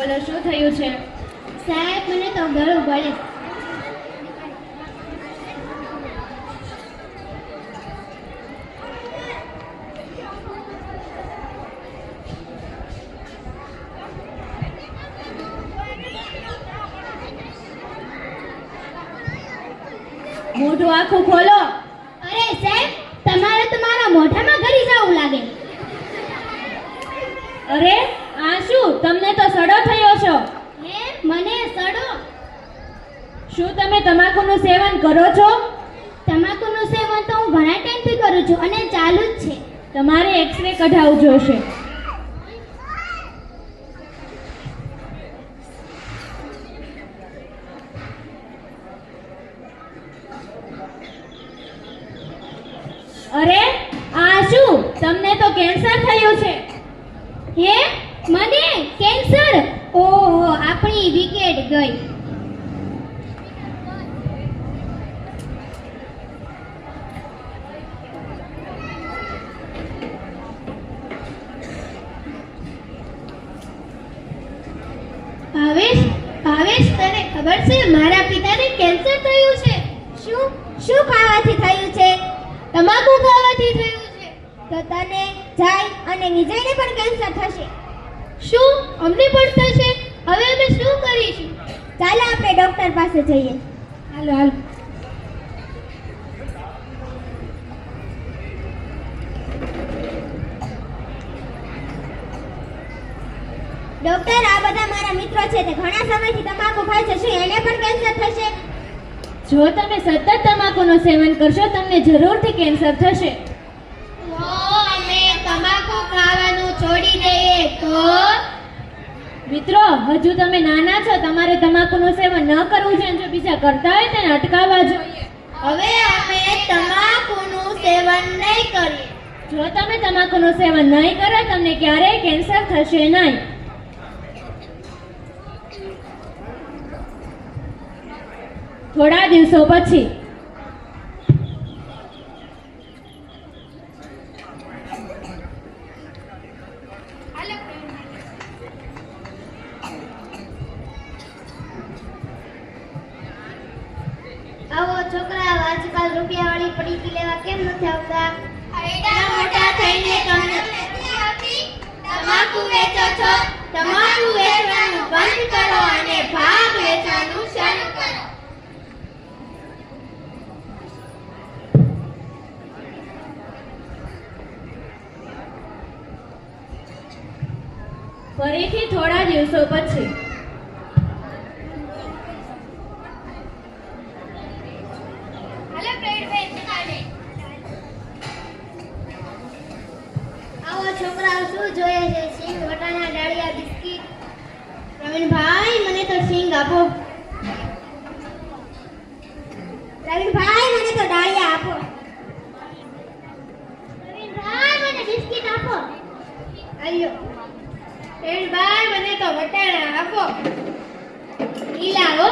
શું થયું છે? સાહેબ મને તો ગળું બળે મોઢું આખું ખોલો અરે સાહેબ તમારે તો મારા મોઢામાં ગળી જવું લાગે અરે આ શું તમને તો સડો થયો છો હે મને સડો શું તમે તમાકુનું સેવન કરો છો? તમાકુનું સેવન તો હું ઘણા ટાઈમથી કરું છું અને ચાલુ જ છે. તમારે એક્સરે કઢાવવું જોશે. અરે આ શું? તમને તો કેન્સર થયું છે. હે? મને? કેન્સર? ઓહો આપણી વિકેટ ગઈ. ખબર છે? મારા પિતાને કેન્સર થયું છે. શું? શું ખાવાથી થયું છે? તમાકુ ખાવાથી થયું છે. તો તને જાય અને વિજયને પણ કેન્સર થશે. શું? અમને પણ થશે? હવે અમે શું કરીશું? ચાલો આપણે ડોક્ટર પાસે જઈએ. હાલો હાલો. ડોક્ટર આ બધા મારા મિત્રો છે તે ઘણા સમયથી તમાકુ ખાય છે. શું એને પણ કેન્સર થશે? જો તમે સતત તમાકુનું સેવન કરશો તમને જરૂરથી કેન્સર થશે. અમે તમાકુ ખાવાનું છોડી દઈએ તો? મિત્રો હજુ તમે નાના છો તમારે તમાકુનું સેવન ન કરવું જોઈએ જો બીજા કરતા હોય તેને અટકાવવા જોઈએ. હવે અમે તમાકુનું સેવન નહીં કરીએ. જો તમે તમાકુનું સેવન નહીં કરો તમને ક્યારેય કેન્સર થશે નહીં. થોડા દિવસો પછી આવો છોકરા, આજકાલ રૂપિયા વાળી પડીકી લેવા કેમ નથી આવતા? એડા મોટા થઈને તમાકુ વેચો છો, તમાકુ વેચવાનું બંધ કરો અને ફરીથી થોડા દિવસો પછી. આવો છોકરાઓ શું જોઈએ છે? સિંગ, વટાણા, ડાળિયા, બિસ્કિટ. પ્રવીણભાઈ, મને તો સિંગ આપો. પ્રવીણભાઈ, મને તો ડાળિયા આપો. પ્રવીણભાઈ, મને બિસ્કિટ આપો. આયો એન્ડ બાય મને તો વટાણા આપો. ઈ લાવો